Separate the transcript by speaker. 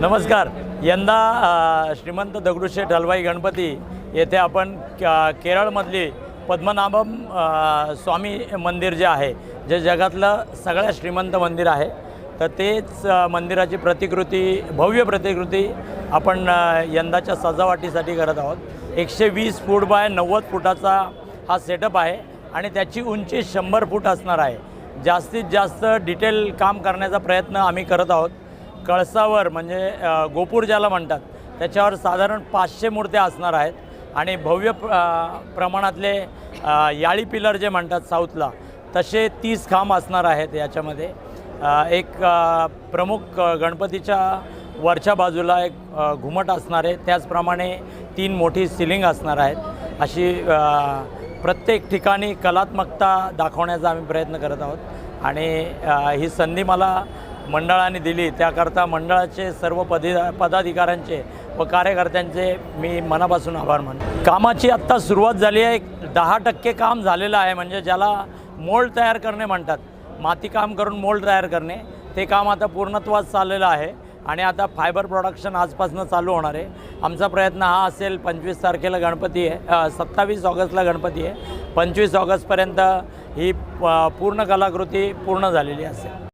Speaker 1: नमस्कार. यंदा श्रीमंत दगडूशेठ हलवाई गणपती येथे आपण क- केरळमधली पद्मनाभम स्वामी मंदिर जे आहे जे जगातलं सगळ्यात श्रीमंत मंदिर आहे तर तेच मंदिराची प्रतिकृती भव्य प्रतिकृती आपण यंदाच्या सजावटीसाठी करत आहोत. एकशे वीस फूट बाय नव्वद फुटाचा हा सेटअप आहे आणि त्याची उंची शंभर फूट असणार आहे. जास्तीत जास्त डिटेल काम करण्याचा प्रयत्न आम्ही करत आहोत. कळसावर म्हणजे गोपूर ज्याला म्हणतात त्याच्यावर साधारण पाचशे मूर्त्या असणार आहेत. आणि भव्य प्र प्रमाणातले याळी पिलर जे म्हणतात साऊथला तसे तीस खांब असणार आहेत याच्यामध्ये. एक प्रमुख गणपतीच्या वरच्या बाजूला एक घुमट असणार आहे. त्याचप्रमाणे तीन मोठी सिलिंग असणार आहेत. अशी प्रत्येक ठिकाणी कलात्मकता दाखवण्याचा आम्ही प्रयत्न करत आहोत. आणि ही संधी मला मंडळाने दिली. त्याकरता मंडळाचे सर्व पदी पदाधिकाऱ्यांचे व कार्यकर्त्यांचे मी मनापासून आभार मानतो. कामाची आत्ता सुरुवात झाली आहे. दहा टक्के काम झालेलं आहे. म्हणजे ज्याला मोल्ड तयार करणे म्हणतात. माती काम करून मोल्ड तयार करणे. ते काम आता पूर्णत्वास चाललेलं आहे. आणि आता फायबर प्रोडक्शन आजपासून चालू होणार आहे. आमचा प्रयत्न हा असेल पंचवीस तारखेला गणपती आहे. सत्तावीस ऑगस्टला गणपती आहे. पंचवीस ऑगस्टपर्यंत ही पूर्ण कलाकृती पूर्ण झालेली असेल.